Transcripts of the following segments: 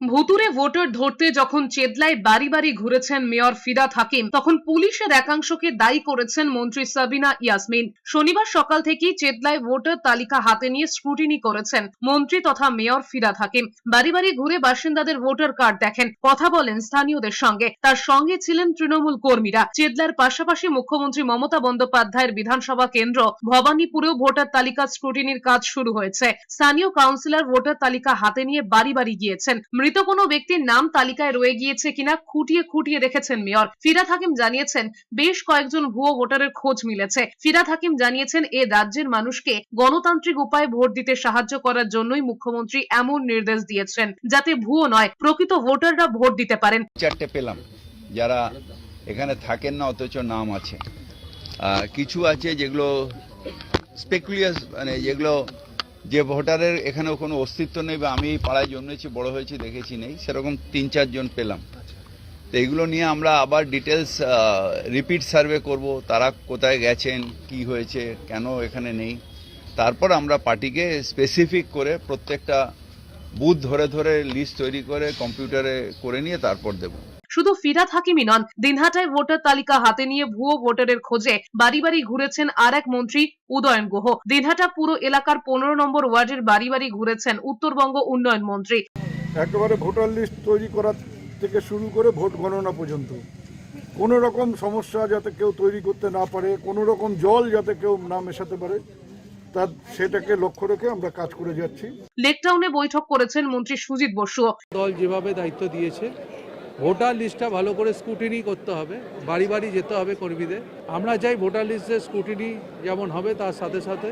ভুতুরে ভোটার ধরতে যখন চেদলায় বাড়ি বাড়ি ঘুরেছেন মেয়র ফিরাদ হাকিম, তখন পুলিশের একাংশকে দায়ী করেছেন মন্ত্রী সাবিনা ইয়াসমিন। শনিবার সকাল থেকেই চেদলায় ভোটার তালিকা হাতে নিয়ে স্ক্রুটিনি করেছেন মন্ত্রী তথা মেয়র ফিরাদ হাকিম। বাড়ি বাড়ি ঘুরে বাসিন্দাদের ভোটার কার্ড দেখেন, কথা বলেন স্থানীয়দের সঙ্গে। তার সঙ্গে ছিলেন তৃণমূল কর্মীরা। চেদলার পাশাপাশি মুখ্যমন্ত্রী মমতা বন্দ্যোপাধ্যায়ের বিধানসভা কেন্দ্র, ভবানীপুরেও ভোটার তালিকা স্ক্রুটিনির কাজ শুরু হয়েছে। স্থানীয় কাউন্সিলর ভোটার তালিকা হাতে নিয়ে বাড়ি বাড়ি গিয়েছেন। মৃত কোনো ব্যক্তির নাম তালিকায় রয়ে গিয়েছে কিনা খুঁটিয়ে খুঁটিয়ে দেখেছেন মেয়র। ফিরাদ হাকিম জানিয়েছেন, বেশ কয়েকজন ভুয়ো ভোটারের খোঁজ মিলেছে। ফিরাদ হাকিম জানিয়েছেন, এ রাজ্যের মানুষকে গণতান্ত্রিক উপায়ে ভোট দিতে সাহায্য করার জন্যই মুখ্যমন্ত্রী এমন নির্দেশ দিয়েছেন, যাতে ভুয়ো নয়, প্রকৃত ভোটাররা ভোট দিতে পারেন। চারটে পেলাম। যারা এখানে থাকেন না, অথচ নাম আছে। কিছু আছে যেগুলো স্পেকুলিয়াস মানে যেগুলো যে ভোটারের এখানে কোনো অস্তিত্ব নেই বা আমি এই পাড়ায় জন্মেছি, বড় হয়েছি, দেখেছি নেই, সেরকম তিন, চারজন পেলাম। তো এগুলো নিয়ে আমরা আবার ডিটেলস রিপিট সার্ভে করব, তারা কোথায় গেছেন, কি হয়েছে, কেন এখানে নেই। তারপর আমরা পার্টিকে স্পেসিফিক করে প্রত্যেকটা বুথ ধরে ধরে লিস্ট তৈরি করে কম্পিউটারে করে নিয়ে তারপর দেবো। শুধু ফিরাদ হাকিমই নন দিনহাটায় ভোটার তালিকা হাতে নিয়ে ভুয়ো ভোটারের খোঁজে বাড়ি বাড়ি ঘুরেছেন আর এক মন্ত্রী উদয়ন গুহ। দিনহাটা পুরো এলাকার পনেরো নম্বর ওয়ার্ডের বাড়ি বাড়ি ঘুরেছেন উত্তরবঙ্গ উন্নয়ন মন্ত্রী। একেবারে ভোটার লিস্ট তৈরি করা থেকে শুরু করে ভোট গণনা পর্যন্ত। কোনো রকম সমস্যা যাতে কেউ তৈরি করতে না পারে কোনো রকম জল যাতে কেউ না মেশাতে পারে তার সেটাকে লক্ষ্য রেখে আমরা কাজ করে যাচ্ছি। লেকটাউনে বৈঠক করেছেন মন্ত্রী সুজিত বসু। দল যেভাবে দায়িত্ব দিয়েছে ভোটার লিস্টটা ভালো করে স্ক্রুটিনি করতে হবে, বাড়ি বাড়ি যেতে হবে কর্মীদের। আমরা চাই ভোটার লিস্টের স্ক্রুটিনি যেমন হবে তার সাথে সাথে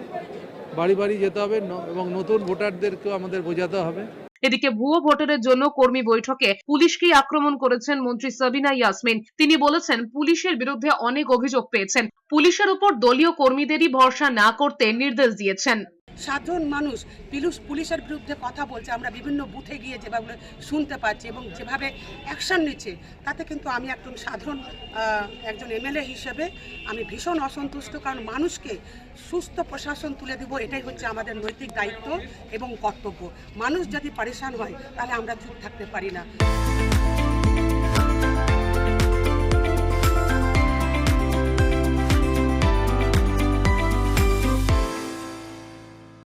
বাড়ি বাড়ি যেতে হবে এবং নতুন ভোটারদেরকেও আমাদের বোঝাতে হবে। এদিকে ভুয়ো ভোটারের জন্য কর্মী বৈঠকে পুলিশকেই আক্রমণ করেছেন মন্ত্রী সাবিনা ইয়াসমিন। তিনি বলেছেন, পুলিশের বিরুদ্ধে অনেক অভিযোগ পেয়েছেন। পুলিশের উপর দলীয় কর্মীদেরই ভরসা না করতে নির্দেশ দিয়েছেন। সাধারণ মানুষ, পুলিশ পুলিশের বিরুদ্ধে কথা বলছে, আমরা বিভিন্ন বুথে গিয়ে যেভাবে শুনতে পাচ্ছি এবং যেভাবে অ্যাকশন নিচ্ছে, তাতে কিন্তু আমি একজন সাধারণ একজন এমএলএ হিসেবে আমি ভীষণ অসন্তুষ্ট, কারণ মানুষকে সুস্থ প্রশাসন তুলে দেব, এটাই হচ্ছে আমাদের নৈতিক দায়িত্ব এবং কর্তব্য। মানুষ যদি পারেশান হয়, তাহলে আমরা চুপ থাকতে পারি না।